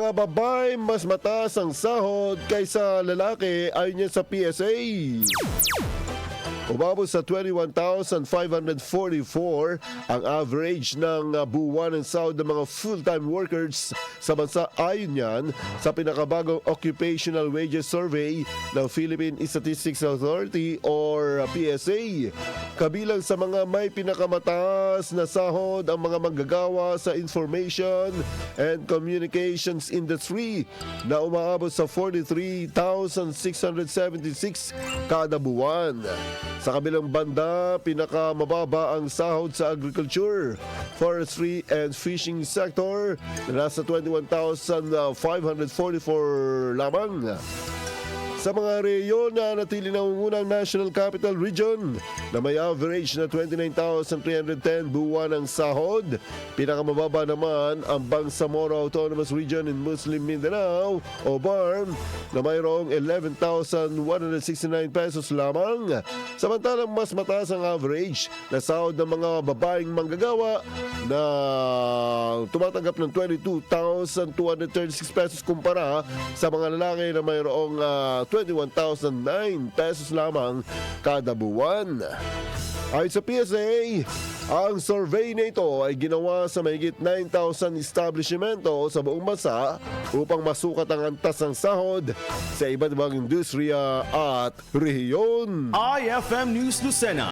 Mga babae mas mataas ang sahod kaysa lalaki ayon sa PSA. Umabot sa 21,544 ang average ng uh, buwan ng sahod ng mga full-time workers sa bansa ayon yan sa pinakabagong Occupational Wages Survey ng Philippine Statistics Authority or uh, PSA. Kabilang sa mga may pinakamataas na sahod ang mga manggagawa sa information and communications industry na umaabot sa 43,676 kada buwan. Sa kabilang banda, pinakamababa ang sahod sa agriculture, forestry and fishing sector na nasa 21,544 lamang. Sa mga rehiyon na natili nangungunang National Capital Region na may average na 29,310 buwan ng sahod, pinakamababa naman ang Bangsamoro Autonomous Region in Muslim Mindanao o BARM na mayroong 11,169 pesos lamang. Samantalang mas mataas ang average na sahod ng mga babaeng manggagawa na tumatanggap ng 22,236 pesos kumpara sa mga lalaki na mayroong ah, 21,009 pesos lamang kada buwan. Ayon sa PSA, ang survey na ito ay ginawa sa mahigit 9,000 establishmento sa buong bansa upang masukat ang antas ng sahod sa iba't ibang industriya at rehiyon. IFM News Lucena.